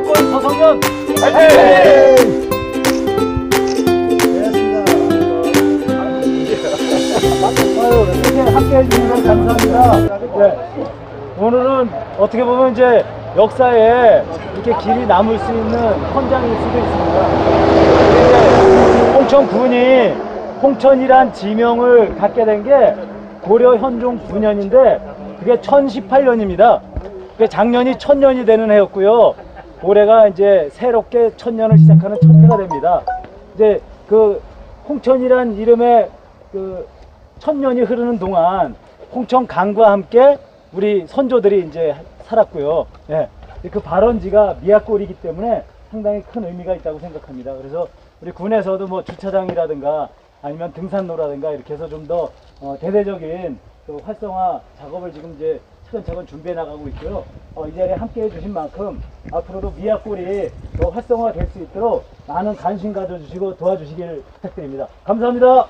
미약골 서성현 파이팅! 함께 해주셔서 감사합니다. 네. 오늘은 어떻게 보면 이제 역사에 이렇게 길이 남을 수 있는 헌장일 수도 있습니다. 근데 홍천 군이 홍천이란 지명을 갖게 된 게 고려 현종 9년인데 그게 1018년입니다. 그 작년이 천년이 되는 해였고요. 올해가 이제 새롭게 천년을 시작하는 첫 해가 됩니다. 이제 그 홍천이란 이름의 그 천년이 흐르는 동안 홍천 강과 함께 우리 선조들이 이제 살았고요. 예. 그 발원지가 미약골이기 때문에 상당히 큰 의미가 있다고 생각합니다. 그래서 우리 군에서도 뭐 주차장이라든가 아니면 등산로라든가 이렇게 해서 좀더 어, 대대적인 그 활성화 작업을 지금 이제 차근차근 준비해 나가고 있고요. 어, 이 자리에 함께 해주신 만큼 앞으로도 미약골이 더 활성화 될 수 있도록 많은 관심 가져주시고 도와주시길 부탁드립니다. 감사합니다.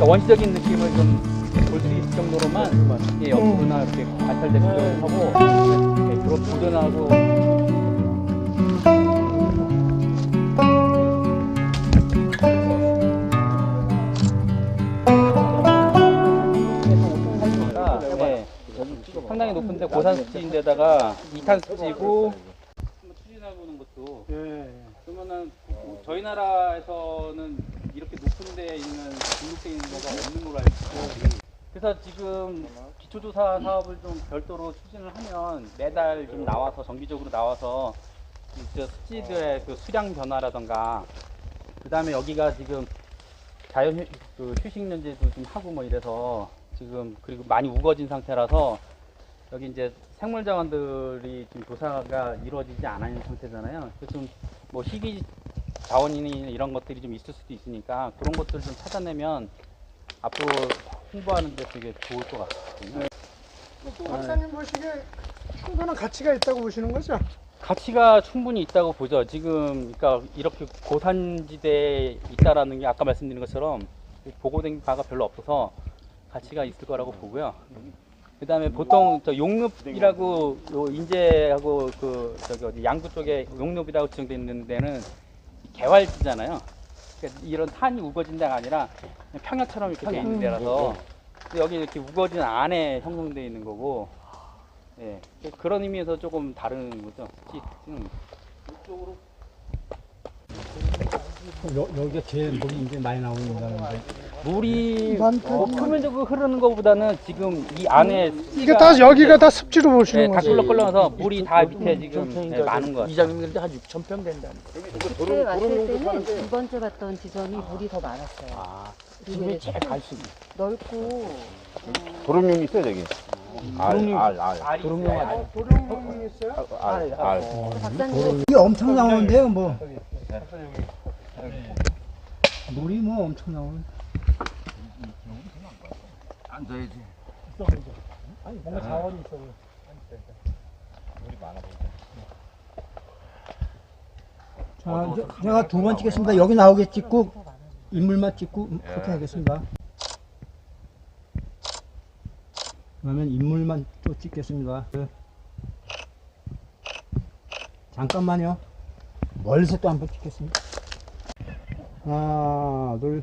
그러니까 원시적인 느낌을 좀 볼 수 있을 정도로만 예, 옆으로나 이렇게 관찰되는 걸 하고 예, 그런 묻어나서. 예, 상당히 높은데 고산 수지인데다가 2탄 수지고. 추진하고 오는 것도. 그러면은 저희 나라에서는 높은 데에 있는 등록되어 있는 데가 없는 걸로 알고 있고 그래서 지금 기초조사 사업을 좀 별도로 추진을 하면 매달 좀 나와서 정기적으로 나와서 이제 수지들의 그 수량 변화라던가 그 다음에 여기가 지금 자연 휴, 그 휴식 연재도 좀 하고 뭐 이래서 지금 그리고 많이 우거진 상태라서 여기 이제 생물 자원들이 지금 조사가 이루어지지 않은 상태잖아요. 그래서 좀뭐 희귀 자원이나 이런 것들이 좀 있을 수도 있으니까 그런 것들을 좀 찾아내면 앞으로 홍보하는 데 되게 좋을 것 같거든요. 박사님 보시기에 충분한 가치가 있다고 보시는 거죠? 가치가 충분히 있다고 보죠. 지금 그러니까 이렇게 고산지대에 있다라는 게 아까 말씀드린 것처럼 보고된 바가 별로 없어서 가치가 있을 거라고 보고요. 그다음에 보통 저 용늪이라고 요 인제하고 그 저기 어디 양구 쪽에 용늪이라고 지정돼 있는 데는 개활지잖아요. 그러니까 이런 산이 우거진 데가 아니라 그냥 평야처럼 이렇게 돼 있는 데라서 근데 여기 이렇게 우거진 안에 형성돼 있는 거고 예 그런 의미에서 조금 다른 거죠. 지- 음. 여, 여기가 제일 물이 이제 많이 나오는다는데 물이. 뭐 표면적으로 흐르는 것보다는 지금 이 안에 이게 다 여기가 다 습지로 네, 보시는 다 거죠? 꿀렁꿀렁해서 물이 다 밑에 지금 네, 많은 것 같아요. 이장님인데 한 6천 평 된다는 그때 왔을 때는 두 번째 봤던 지점이 물이 더 많았어요. 아, 이게 제일 갈수 있는 넓고 도롱뇽 있어요 저기. 알, 알, 알. 알이 도롱뇽? 도룡 있어요? 알, 알. 박사님 이게 엄청 나오는데요 뭐 물이 뭐 엄청 나오는 앉아야지. 아니 뭔가 자원이 있어 보여. 자, 이제 제가 두 번 찍겠습니다. 여기 나오게 찍고 인물만 찍고 음, 그렇게 하겠습니다. 그러면 인물만 또 찍겠습니다. 그, 잠깐만요. 멀리서 또 한 번 찍겠습니다. 하나, 둘.